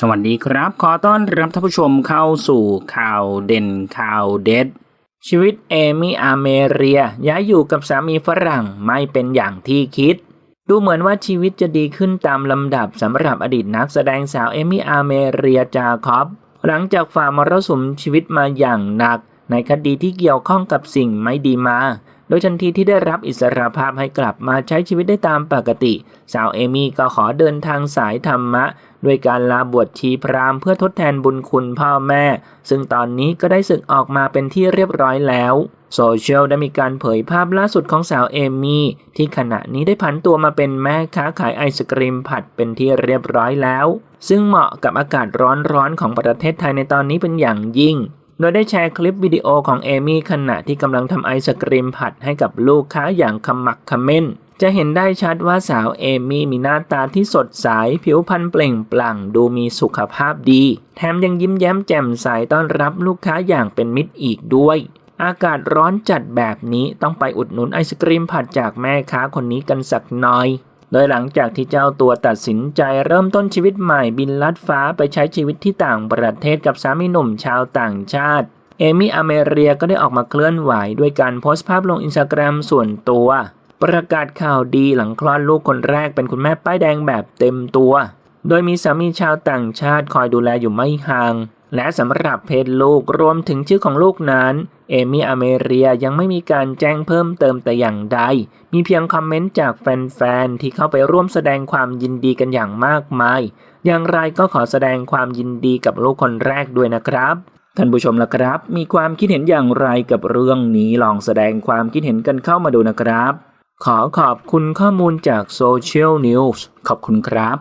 สวัสดีครับ ขอต้อนรับท่านผู้ชมเข้าสู่ข่าวเด่นข่าวเด็ด ชีวิตเอมี่อาเมเรียย้ายอยู่กับสามีฝรั่งไม่เป็นอย่างที่คิด ดูเหมือนว่าชีวิตจะดีขึ้นตามลำดับสำหรับอดีตนักแสดงสาวเอมี่อาเมเรียจาคอบหลังจากฝ่ามรสุมชีวิตมาอย่างหนัก ในคดีที่เกี่ยวข้องกับสิ่งไม่ดีมา ยทันทีที่ได้รับอิสรภาพให้กลับมาใช้ชีวิตได้ตามปกติ สาวเอมี่ก็ขอเดินทางสายธรรมะ ด้วยการลาบวชชีพราหมณ์เพื่อทดแทนบุญคุณพ่อแม่ ซึ่งตอนนี้ก็ได้สึกออกมาเป็นที่เรียบร้อยแล้วโซเชียลได้มีการเผยภาพล่าสุดของสาวเอมี่ที่ขณะนี้ได้ผันตัวมาเป็นแม่ค้าขายไอศกรีมผัดเป็นที่เรียบร้อยแล้ว ซึ่งเหมาะกับอากาศร้อนๆของประเทศไทยในตอนนี้เป็นอย่างยิ่ง โดยได้แชร์คลิปวิดีโอของเอมี่ขณะที่กำลังทำไอศกรีมผัดให้กับลูกค้าอย่างขมักเขม้น จะเห็นได้ชัดว่าสาวเอมี่มีหน้าตาที่สดใส ผิวพรรณเปล่งปลั่งดูมีสุขภาพดี แถมยังยิ้มแย้มแจ่มใสต้อนรับลูกค้าอย่างเป็นมิตรอีกด้วย อากาศร้อนจัดแบบนี้ต้องไปอุดหนุนไอศกรีมผัดจากแม่ค้าคนนี้กันสักหน่อย โดยหลังจากที่เจ้าตัวตัดสินใจเริ่มต้นชีวิตใหม่บินลัดฟ้าไปใช้ชีวิตที่ต่างประเทศกับสามีหนุ่มชาวต่างชาติ เอมี่อเมเรียก็ได้ออกมาเคลื่อนไหวด้วยการโพสต์ภาพลงอินสตาแกรมส่วนตัว ประกาศข่าวดีหลังคลอดลูกคนแรกเป็นคุณแม่ป้ายแดงแบบเต็มตัว โดยมีสามีชาวต่างชาติคอยดูแลอยู่ไม่ห่าง และสำหรับเพศลูกรวมถึงชื่อของลูกนั้น เอมี่อเมเรียยังไม่มีการแจ้งเพิ่มเติมแต่อย่างใด มีเพียงคอมเมนต์จากแฟนๆ ที่เข้าไปร่วมแสดงความยินดีกันอย่างมากมาย อย่างไรก็ขอแสดงความยินดีกับลูกคนแรกด้วยนะครับท่านผู้ชมล่ะครับ มีความคิดเห็นอย่างไรกับเรื่องนี้ลองแสดงความคิดเห็นกันเข้ามาดูนะครับ ขอขอบคุณข้อมูลจากโซเชียลนิวส์ขอบคุณครับ